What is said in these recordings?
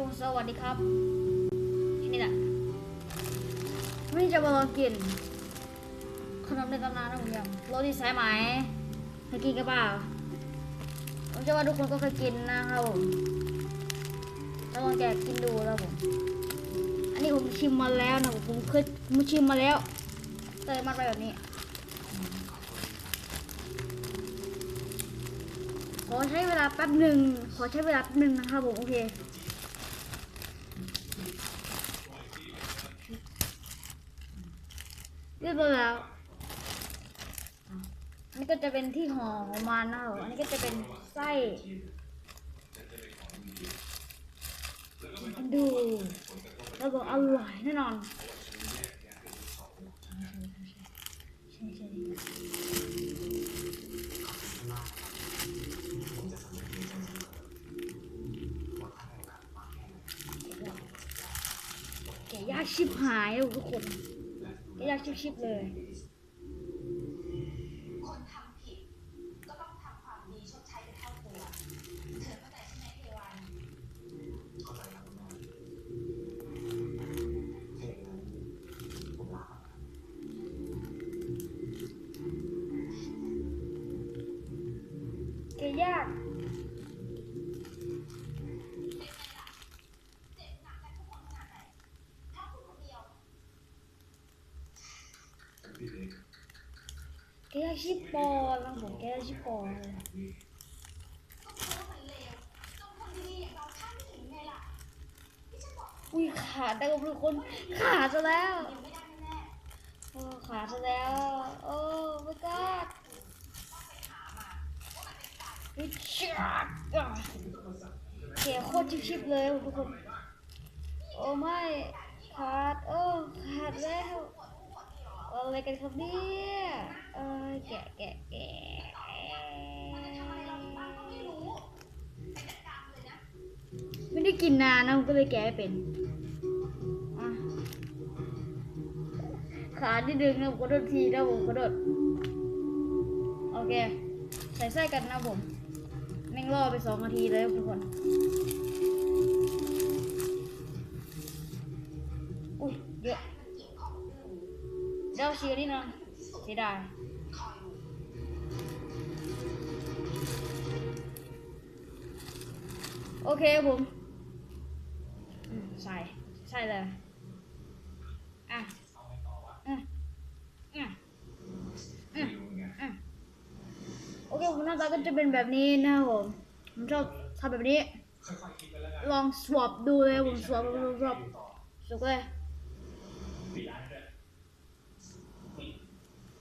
ผมสวัสดีครับ นี่แหละวันนี้จะมาลองกินขนมในตำนานนะผมยังโรตีสายไหมเคยกินกันเปล่าผมเชื่อว่าทุกคนก็เคยกินนะครับผมถ้าลองแกะกินดูแล้วผม อันนี้ผมชิมมาแล้วนะผมเคยผมชิมมาแล้วเตยมาไปแบบนี้ขอใช้เวลาแป๊บหนึ่งขอใช้เวลาแป๊บหนึ่งนะครับผม โอเค เรียบร้อยแล้วอันนี้ก็จะเป็นที่ห่อของมันนะครับอันนี้ก็จะเป็นไส้ดูแล้วก็อร่อยแน่นอนแกะยากชิบหายเลยทุกคน แกะยากชิบๆเลยคนทำผิดก็ต้องทำความดีชดใช้เป็นเท่าตัวเธอเข้าใจใช่ไหมเทวันเข้าใจครับคุณแม่ถ้าอย่างนั้นผมลาแกยาก เจ็บหนักกันทุกคนขนาดไหนถ้าคุณคนเดียว กับพี่เล็ก แกะยากชิบปอแล้วผมแกะยากชิบปอเลย ก็เพราะว่ามันเลวจนคนดีๆอย่างเราคาดไม่ถึงไงล่ะที่ฉันบอกอุ้ยขาดได้กับทุกคนขาดซะแล้วขาดซะแล้ว โอ้ไม่กล้าวิชัดอะเขียโคตรชิบๆเลยทุกคน โอ้ไม่ขาด โอ้ขาดแล้ว อะไรกันครับเนี่ยเออแกะแกะแกะไรเราอยู่บ้างก็ไม่ไปจัดการเลยนะไม่ได้กินนานนะก็เลยแกะไม่เป็นขาที่ดึงนะผมกระโดดทีนะผมกระโดดโอเค ใส่ไส้กันนะผมแม่งรอไปสองนาทีเลยทุกคนอุ้ยเยอะ เดี๋ยวชีนี่นะเสียดายโอเคผมใส่ใส่เลยอะอะอะอะอะโอเคผมหน้าตาก็จะเป็นแบบนี้นะผม ผมชอบทำแบบนี้ ลองสวอปดูเลยผมสวอปดูสวอปสุกเลย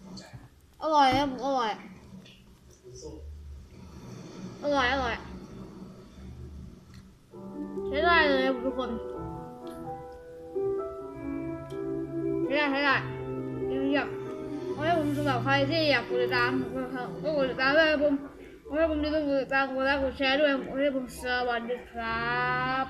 เข้าใจ อ ร่อยครับอร่อย อร่อย อร่อย ใช้ได้เลยทุกคน ใช้ได้ใช้ได้เยี่เยี่ยมเอาให้ผมสำหรับใครที่อยากกดติดตามก็กดติดตามด้วยผมเอาให้ผมด้กดติดตามกดไลค์กดแชร์ด้วยเอาให้ผมสวัสดีครับ